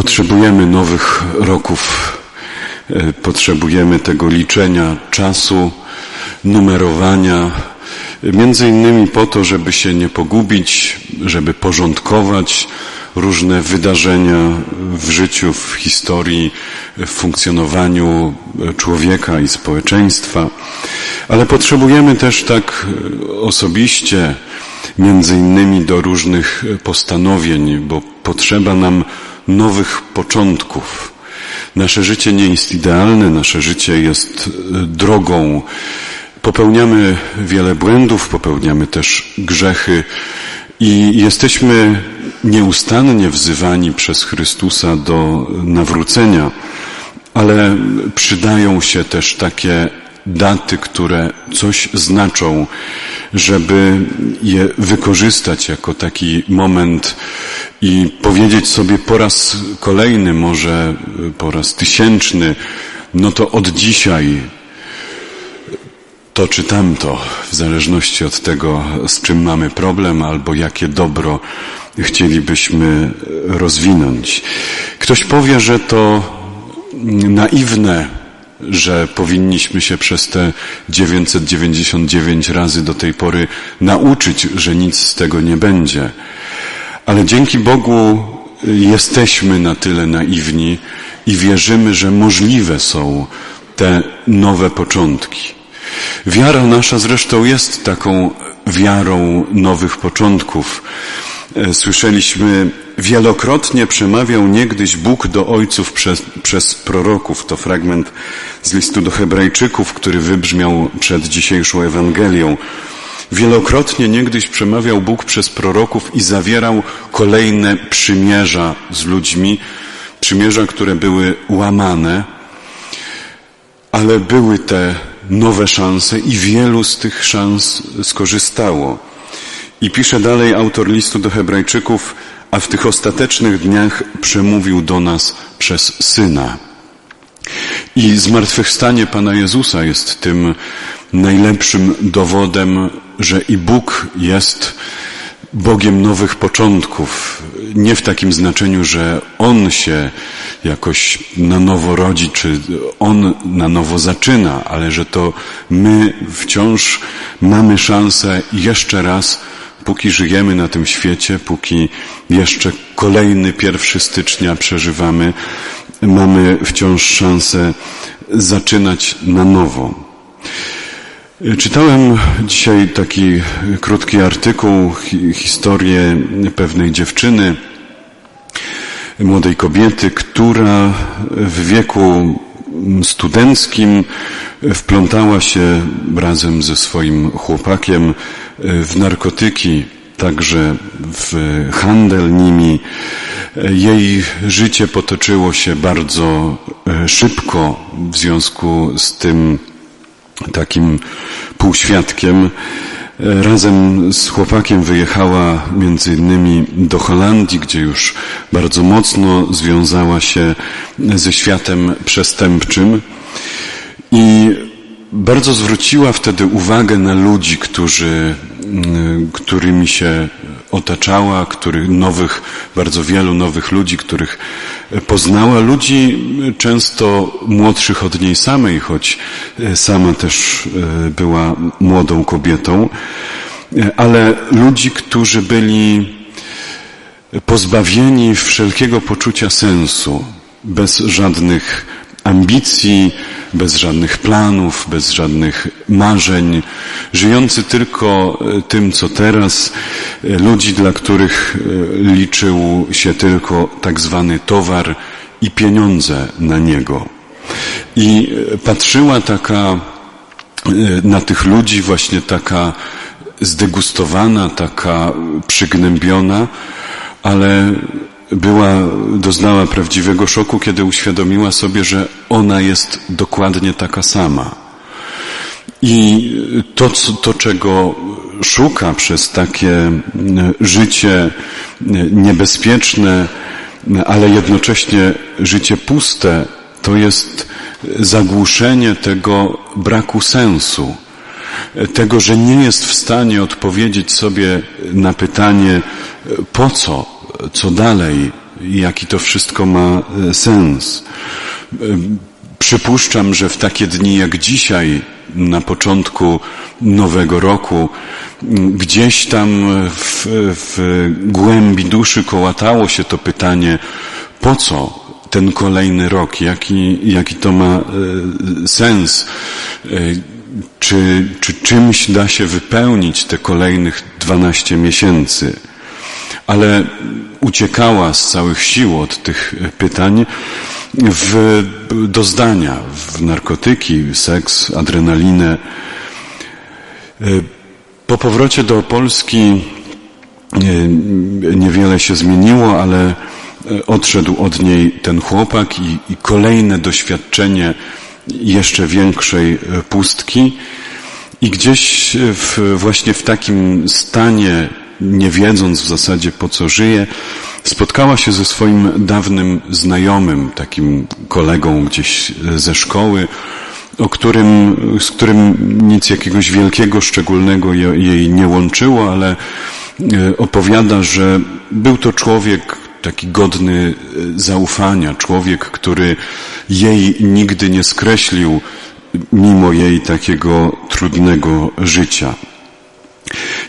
Potrzebujemy nowych roków, e, potrzebujemy tego liczenia czasu, numerowania, między innymi po to, żeby się nie pogubić, żeby porządkować różne wydarzenia w życiu, w historii, w funkcjonowaniu człowieka i społeczeństwa. Ale potrzebujemy też tak osobiście, między innymi do różnych postanowień, bo potrzeba nam nowych początków. Nasze życie nie jest idealne, nasze życie jest drogą. Popełniamy wiele błędów, popełniamy też grzechy i jesteśmy nieustannie wzywani przez Chrystusa do nawrócenia, ale przydają się też takie daty, które coś znaczą, żeby je wykorzystać jako taki moment i powiedzieć sobie po raz kolejny, może po raz tysięczny, no to od dzisiaj to czy tamto, w zależności od tego, z czym mamy problem albo jakie dobro chcielibyśmy rozwinąć. Ktoś powie, że to naiwne, że powinniśmy się przez te 999 razy do tej pory nauczyć, że nic z tego nie będzie. Ale dzięki Bogu jesteśmy na tyle naiwni i wierzymy, że możliwe są te nowe początki. Wiara nasza zresztą jest taką wiarą nowych początków. Słyszeliśmy, wielokrotnie przemawiał niegdyś Bóg do ojców przez, przez proroków. To fragment z listu do Hebrajczyków, który wybrzmiał przed dzisiejszą Ewangelią. Wielokrotnie niegdyś przemawiał Bóg przez proroków i zawierał kolejne przymierza z ludźmi, przymierza, które były łamane, ale były te nowe szanse i wielu z tych szans skorzystało. I pisze dalej autor listu do Hebrajczyków, a w tych ostatecznych dniach przemówił do nas przez Syna. I zmartwychwstanie Pana Jezusa jest tym najlepszym dowodem, że i Bóg jest Bogiem nowych początków. Nie w takim znaczeniu, że On się jakoś na nowo rodzi, czy On na nowo zaczyna, ale że to my wciąż mamy szansę jeszcze raz, póki żyjemy na tym świecie, póki jeszcze kolejny pierwszy stycznia przeżywamy, mamy wciąż szansę zaczynać na nowo. Czytałem dzisiaj taki krótki artykuł, historię pewnej dziewczyny, młodej kobiety, która w wieku studenckim wplątała się razem ze swoim chłopakiem w narkotyki, także w handel nimi. Jej życie potoczyło się bardzo szybko w związku z tym takim półświadkiem. Razem z chłopakiem wyjechała między innymi do Holandii, gdzie już bardzo mocno związała się ze światem przestępczym i bardzo zwróciła wtedy uwagę na ludzi, którzy, którymi się otaczała, których nowych, bardzo wielu nowych ludzi, których poznała, ludzi często młodszych od niej samej, choć sama też była młodą kobietą, ale ludzi, którzy byli pozbawieni wszelkiego poczucia sensu, bez żadnych ambicji, bez żadnych planów, bez żadnych marzeń, żyjący tylko tym, co teraz, ludzi, dla których liczył się tylko tak zwany towar i pieniądze na niego. I patrzyła taka na tych ludzi właśnie taka zdegustowana, taka przygnębiona, ale była, doznała prawdziwego szoku, kiedy uświadomiła sobie, że ona jest dokładnie taka sama. I to, to, czego szuka przez takie życie niebezpieczne, ale jednocześnie życie puste, to jest zagłuszenie tego braku sensu, tego, że nie jest w stanie odpowiedzieć sobie na pytanie, po co co dalej, jaki to wszystko ma e, sens. E, przypuszczam, że w takie dni jak dzisiaj, na początku nowego roku, gdzieś tam w, w głębi duszy kołatało się to pytanie, po co ten kolejny rok, jaki, jaki to ma e, sens, czy, czy czymś da się wypełnić te kolejnych 12 miesięcy. Ale uciekała z całych sił od tych pytań w, do zdania, w narkotyki, seks, adrenalinę. Po powrocie do Polski niewiele się zmieniło, ale odszedł od niej ten chłopak i, i kolejne doświadczenie jeszcze większej pustki. I gdzieś w, właśnie w takim stanie, nie wiedząc w zasadzie po co żyje, spotkała się ze swoim dawnym znajomym, takim kolegą gdzieś ze szkoły, o którym, z którym nic jakiegoś wielkiego, szczególnego jej nie łączyło, ale e, opowiada, że był to człowiek taki godny e, zaufania, człowiek, który jej nigdy nie skreślił, mimo jej takiego trudnego życia.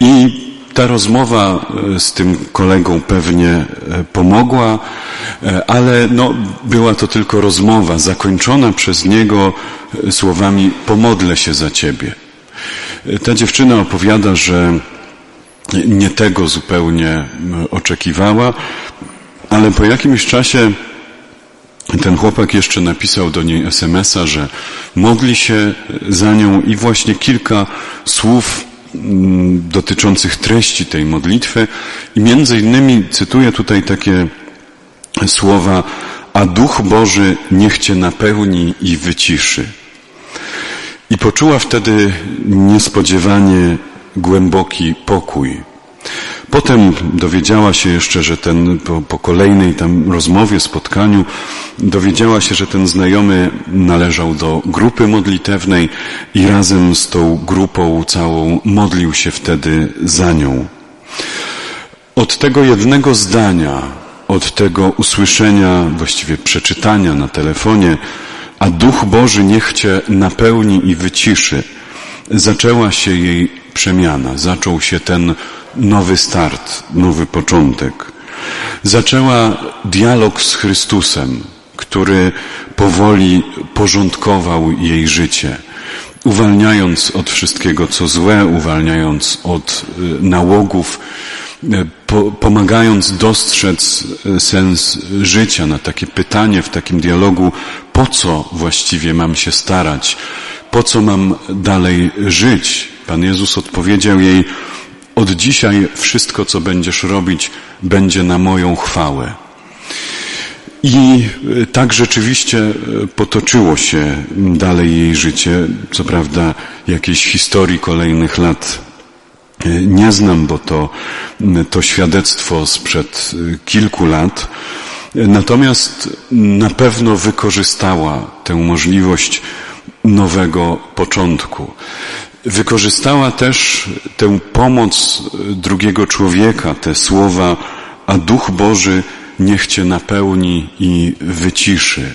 I ta rozmowa e, z tym kolegą pewnie e, pomogła, e, ale no, była to tylko rozmowa zakończona przez niego słowami pomodlę się za ciebie. Ta dziewczyna opowiada, że nie tego zupełnie oczekiwała, ale po jakimś czasie ten chłopak jeszcze napisał do niej SMS-a, że modli się za nią i właśnie kilka słów dotyczących treści tej modlitwy i między innymi cytuję tutaj takie słowa a Duch Boży niech Cię napełni i wyciszy. I poczuła wtedy niespodziewanie głęboki pokój. Potem dowiedziała się jeszcze, że ten, po, po, kolejnej tam rozmowie, spotkaniu, dowiedziała się, że ten znajomy należał do grupy modlitewnej i razem z tą grupą całą modlił się wtedy za nią. Od tego jednego zdania, od tego usłyszenia, właściwie przeczytania na telefonie, a Duch Boży niech Cię napełni i wyciszy, zaczęła się jej przemiana, zaczął się ten nowy start, nowy początek. Zaczęła dialog z Chrystusem, który powoli porządkował jej życie, uwalniając od wszystkiego, co złe, uwalniając od y, nałogów, y, pomagając dostrzec y, sens życia na takie pytanie w takim dialogu, po co właściwie mam się starać, po co mam dalej żyć. Pan Jezus odpowiedział jej, od dzisiaj wszystko, co będziesz robić, będzie na moją chwałę. I e, tak rzeczywiście e, potoczyło się dalej jej życie. Co prawda jakiejś historii kolejnych lat e, nie znam, bo to, to świadectwo sprzed kilku lat. Natomiast na pewno wykorzystała tę możliwość nowego początku. Wykorzystała też tę pomoc drugiego człowieka, te słowa, a Duch Boży niech Cię napełni i wyciszy.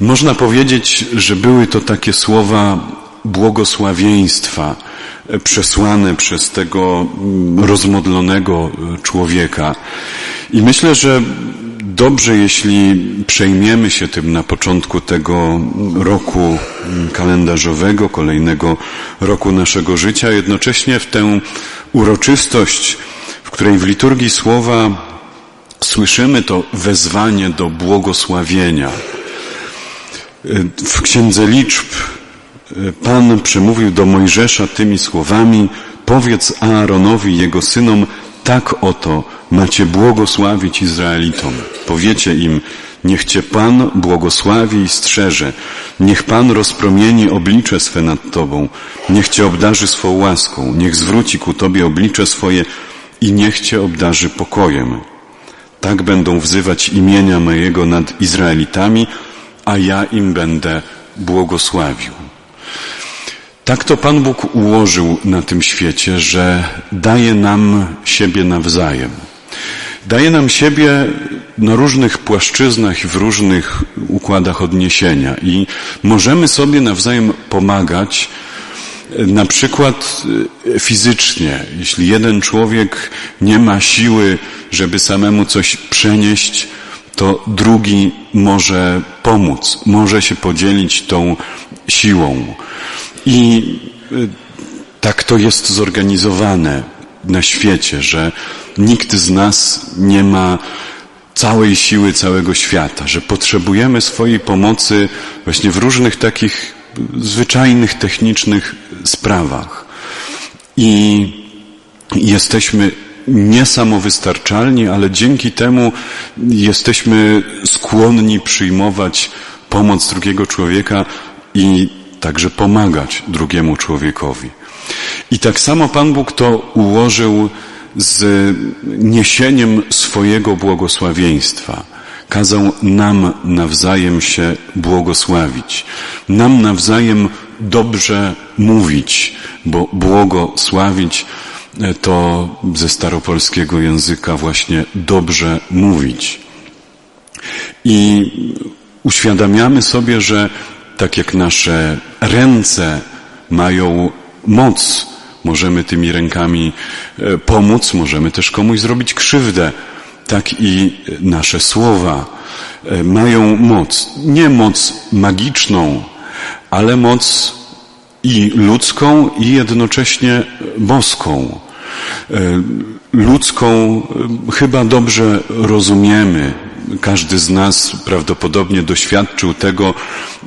Można powiedzieć, że były to takie słowa błogosławieństwa przesłane przez tego rozmodlonego człowieka. I myślę, że dobrze, jeśli przejmiemy się tym na początku tego roku kalendarzowego, kolejnego roku naszego życia, jednocześnie w tę uroczystość, w której w liturgii słowa słyszymy to wezwanie do błogosławienia. W Księdze Liczb Pan przemówił do Mojżesza tymi słowami, powiedz Aaronowi jego synom, tak oto macie błogosławić Izraelitom. Powiecie im, niech Cię Pan błogosławi i strzeże, niech Pan rozpromieni oblicze swe nad Tobą, niech Cię obdarzy swą łaską, niech zwróci ku Tobie oblicze swoje i niech Cię obdarzy pokojem. Tak będą wzywać imienia mojego nad Izraelitami, a ja im będę błogosławił. Tak to Pan Bóg ułożył na tym świecie, że daje nam siebie nawzajem. Daje nam siebie na różnych płaszczyznach i w różnych układach odniesienia i możemy sobie nawzajem pomagać, na przykład e, fizycznie. Jeśli jeden człowiek nie ma siły, żeby samemu coś przenieść, to drugi może pomóc, może się podzielić tą siłą. I e, tak to jest zorganizowane na świecie, że nikt z nas nie ma całej siły całego świata, że potrzebujemy swojej pomocy właśnie w różnych takich zwyczajnych, technicznych sprawach. I jesteśmy niesamowystarczalni, ale dzięki temu jesteśmy skłonni przyjmować pomoc drugiego człowieka i także pomagać drugiemu człowiekowi. I tak samo Pan Bóg to ułożył z niesieniem swojego błogosławieństwa. Kazał nam nawzajem się błogosławić, nam nawzajem dobrze mówić, bo błogosławić to ze staropolskiego języka właśnie dobrze mówić. I uświadamiamy sobie, że tak jak nasze ręce mają moc, możemy tymi rękami e, pomóc, możemy też komuś zrobić krzywdę, tak i nasze słowa e, mają moc. Nie moc magiczną, ale moc i ludzką, i jednocześnie boską. E, ludzką chyba dobrze rozumiemy. Każdy z nas prawdopodobnie doświadczył tego,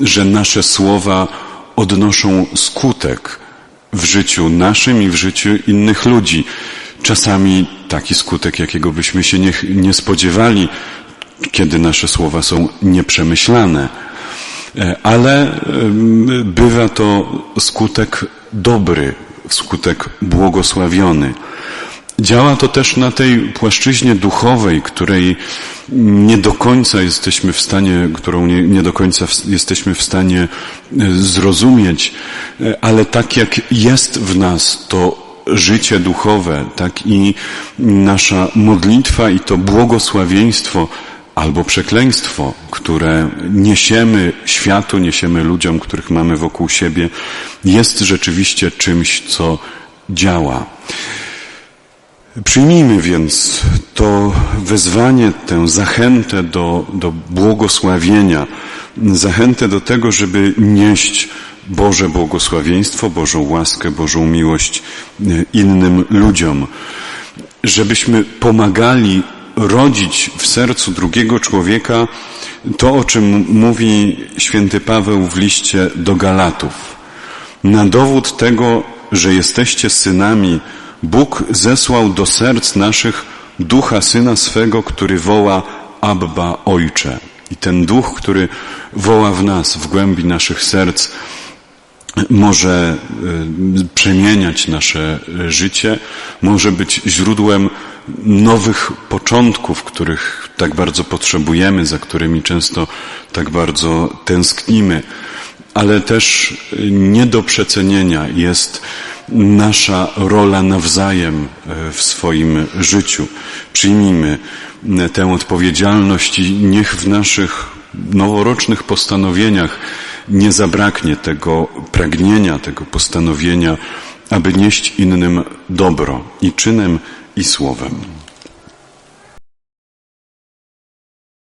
że nasze słowa odnoszą skutek w życiu naszym i w życiu innych ludzi. Czasami taki skutek, jakiego byśmy się nie, nie spodziewali, kiedy nasze słowa są nieprzemyślane. E, ale bywa to skutek dobry, skutek błogosławiony. Działa to też na tej płaszczyźnie duchowej, której nie do końca jesteśmy w stanie, którą nie, nie, do końca jesteśmy w stanie e, zrozumieć, e, ale tak jak jest w nas to życie duchowe, tak i nasza modlitwa i to błogosławieństwo albo przekleństwo, które niesiemy światu, niesiemy ludziom, których mamy wokół siebie, jest rzeczywiście czymś, co działa. Przyjmijmy więc to wezwanie, tę zachętę do, do błogosławienia, zachętę do tego, żeby nieść Boże błogosławieństwo, Bożą łaskę, Bożą miłość e, innym ludziom, żebyśmy pomagali rodzić w sercu drugiego człowieka to, o czym mówi święty Paweł w liście do Galatów. Na dowód tego, że jesteście synami, Bóg zesłał do serc naszych ducha syna swego, który woła Abba Ojcze. I ten duch, który woła w nas, w głębi naszych serc, może e, przemieniać nasze życie, może być źródłem nowych początków, których tak bardzo potrzebujemy, za którymi często tak bardzo tęsknimy, ale też nie do przecenienia jest nasza rola nawzajem e, w swoim życiu. Przyjmijmy e, tę odpowiedzialność i niech w naszych noworocznych postanowieniach nie zabraknie tego pragnienia, tego postanowienia, aby nieść innym dobro i czynem, i słowem.